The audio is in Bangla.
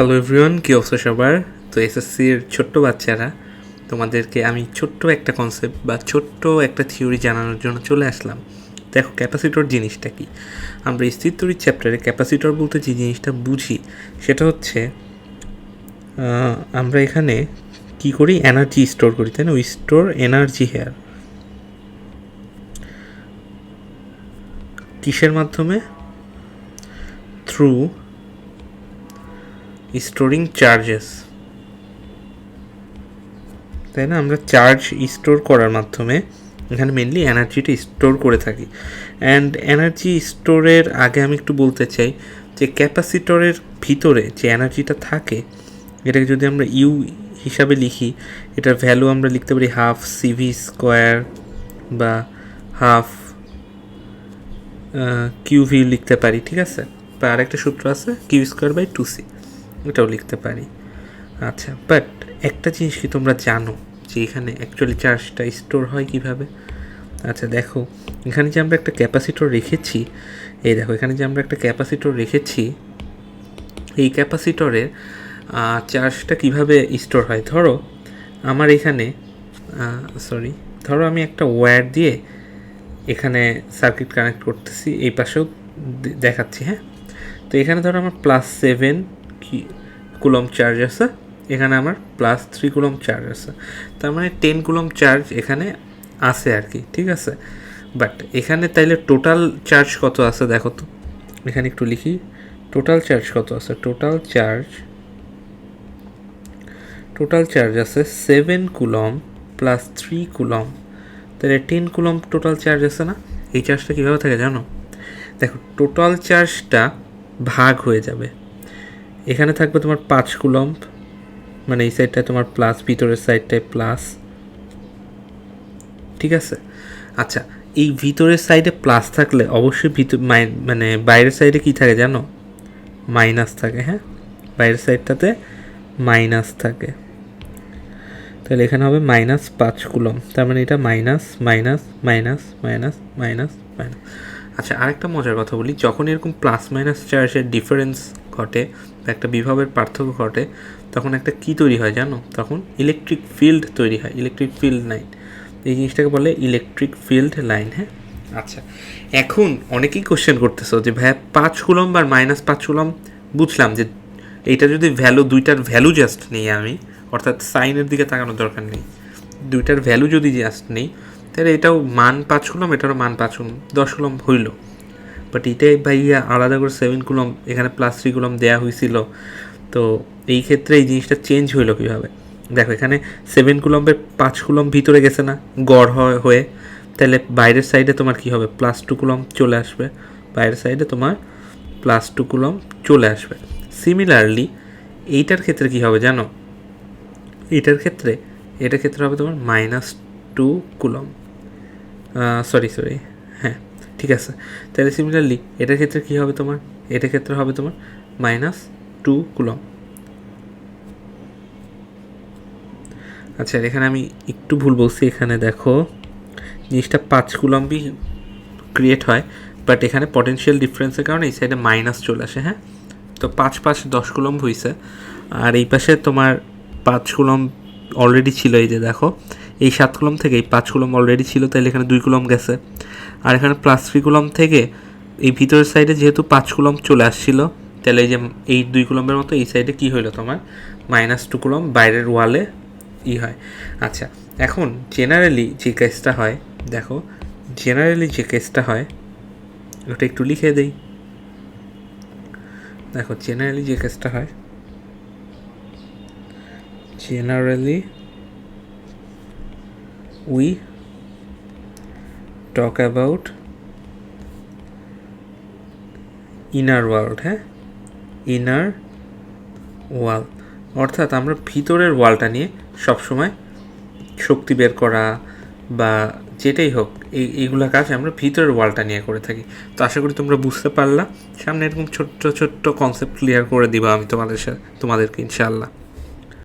হ্যালো এভরিওয়ান কী অবস্থা সবার? তো এসএসসির ছোট্ট বাচ্চারা, তোমাদেরকে আমি ছোট্ট একটা কনসেপ্ট বা ছোট্ট একটা থিওরি জানানোর জন্য চলে আসলাম। দেখো ক্যাপাসিটর জিনিসটা কি? আমরা স্থির তৈরির চ্যাপ্টারে ক্যাপাসিটর বলতে যে জিনিসটা বুঝি, সেটা হচ্ছে আমরা এখানে কি করি? এনার্জি স্টোর করি, তাই না? উই স্টোর এনার্জি হেয়ার কিসের মাধ্যমে? থ্রু স্টোরিং চার্জেস তাই না? আমরা চার্জ স্টোর করার মাধ্যমে এখানে মেনলি এনার্জিটা স্টোর করে থাকি। অ্যান্ড এনার্জি স্টোরের আগে আমি একটু বলতে চাই যে ক্যাপাসিটরের ভিতরে যে এনার্জিটা থাকে, এটাকে যদি আমরা ইউ হিসাবে লিখি, এটার ভ্যালু আমরা লিখতে পারি হাফ সিভি স্কোয়ার বা হাফ কিউভি লিখতে পারি, ঠিক আছে? বা আরেকটা সূত্র আছে Q square by two C এটাও লিখতে পারি। আচ্ছা বাট একটা জিনিস কি তোমরা জানো যে এখানে অ্যাকচুয়ালি চার্জটা স্টোর হয় কীভাবে? আচ্ছা দেখো, এখানে যে আমরা একটা ক্যাপাসিটর রেখেছি, এই দেখো, এখানে যে আমরা একটা ক্যাপাসিটর রেখেছি, এই ক্যাপাসিটরের চার্জটা কীভাবে স্টোর হয়? ধরো, আমার এখানে সরি ধরো আমি একটা ওয়্যার দিয়ে এখানে সার্কিট কানেক্ট করতেছি, এই পাশেও দেখাচ্ছি হ্যাঁ? তো এখানে ধরো আমার প্লাস সেভেন কি কুলম চার্জ আছে। এখানে আমার প্লাস থ্রি কুলম চার্জ আছে। তার মানে টেন কুলম চার্জ এখানে আছে আর কি, ঠিক আছে? বাট এখানে তাইলে টোটাল চার্জ কত আছে দেখো তো। এখানে একটু লিখি। টোটাল চার্জ কত আছে? টোটাল চার্জ টোটাল চার্জ আছে seven coulomb plus three coulomb তাহলে টেন কুলম টোটাল চার্জ আছে না? এই চার্জটা কীভাবে থাকে জানো? দেখো টোটাল চার্জটা ভাগ হয়ে যাবে। এখানে থাকবে তোমার পাঁচ কুলম মানে এই সাইডটায় তোমার প্লাস ভিতরের সাইডটায় প্লাস ঠিক আছে? আচ্ছা এই ভিতরের সাইডে প্লাস থাকলে অবশ্যই ভিতর মানে বাইরের সাইডে কি থাকে জানো? মাইনাস থাকে হ্যাঁ? বাইরের সাইডটাতে মাইনাস থাকে। তাহলে এখানে হবে মাইনাস পাঁচ কুলম তার মানে এটা minus minus minus minus minus minus আচ্ছা আরেকটা মজার কথা বলি, যখন এরকম প্লাস মাইনাস চার্জের ডিফারেন্স ঘটে বা একটা বিভবের পার্থক্য ঘটে, তখন একটা কি তৈরি হয় জানো? তখন ইলেকট্রিক ফিল্ড তৈরি হয় ইলেকট্রিক ফিল্ড লাইন এই জিনিসটাকে বলে ইলেকট্রিক ফিল্ড লাইন হ্যাঁ? আচ্ছা এখন অনেকেই কোশ্চেন করতেছো যে, ভাইয়া, পাঁচ কুলম বা মাইনাস পাঁচ কুলম বুঝলাম যে, এইটা যদি ভ্যালু দুইটার ভ্যালু জাস্ট নেই আমি, অর্থাৎ সাইনের দিকে তাকানোর দরকার নেই। দুইটার ভ্যালু যদি জাস্ট নেই, তাহলে এটাও মান পাঁচ কুলম এটারও মান পাঁচ কুলম দশ কুলম হইল। বাট এটাই ভাইয়া আলাদা করে সেভেন কুলম এখানে প্লাস থ্রি কুলম দেওয়া হয়েছিল তো এই ক্ষেত্রে এই জিনিসটা চেঞ্জ হইল কীভাবে? দেখো, এখানে সেভেন কুলম্বের পাঁচ কুলম ভিতরে গেছে না, গড় হয়, হয়ে, তাহলে বাইরের সাইডে তোমার কি হবে? প্লাস টু কুলম চলে আসবে। বাইরের সাইডে তোমার প্লাস টু কুলম চলে আসবে। সিমিলারলি এইটার ক্ষেত্রে কি হবে জানো? এটার ক্ষেত্রে এটার ক্ষেত্রে হবে তোমার minus two coulomb sorry sorry হ্যাঁ। ঠিক আছে। তাহলে সিমিলারলি এটার ক্ষেত্রে কী হবে তোমার? এটার ক্ষেত্রে হবে তোমার মাইনাস টু কুলম আচ্ছা এখানে আমি একটু ভুল বলছি। এখানে দেখো, জিনিসটা পাঁচ কুলম্বই ক্রিয়েট হয় বাট এখানে পটেনশিয়াল ডিফারেন্সের কারণে এই সাইডে মাইনাস চলে আসে হ্যাঁ? তো পাঁচ পাঁচ দশ কুলম্ব হয়েছে আর এই পাশে তোমার পাঁচ কুলম্ব অলরেডি ছিল এই যে, দেখো। এই সাত কুলম থেকে এই পাঁচ কুলম অলরেডি ছিল তাহলে এখানে দুই কুলম গেছে। আর এখানে প্লাস থ্রি কুলম থেকে এই ভিতরের সাইডে যেহেতু পাঁচ কুলম চলে আসছিল তাহলে এই যে এই দুই কুলমের মতো এই সাইডে কি হইল তোমার? মাইনাস টু কুলম, বাইরের ওয়ালে ই হয়। আচ্ছা এখন জেনারেলি যে কেসটা হয়, দেখো জেনারেলি যে কেসটা হয়, ওটা একটু লিখে দেই। দেখো জেনারেলি যে কেসটা হয়, generally we talk about inner world হ্যাঁ? Inner ওয়াল অর্থাৎ আমরা ভিতরের ওয়ালটা নিয়ে সবসময় শক্তি বের করা বা যেটাই হোক, এই, এইগুলা কাজ আমরা ভিতরের ওয়ালটা নিয়ে করে থাকি। তো আশা করি তোমরা বুঝতে পারলা। সামনে এরকম ছোট্ট ছোট্ট কনসেপ্ট ক্লিয়ার করে দিবা আমি তোমাদের সাথে তোমাদেরকে, ইনশাআল্লাহ।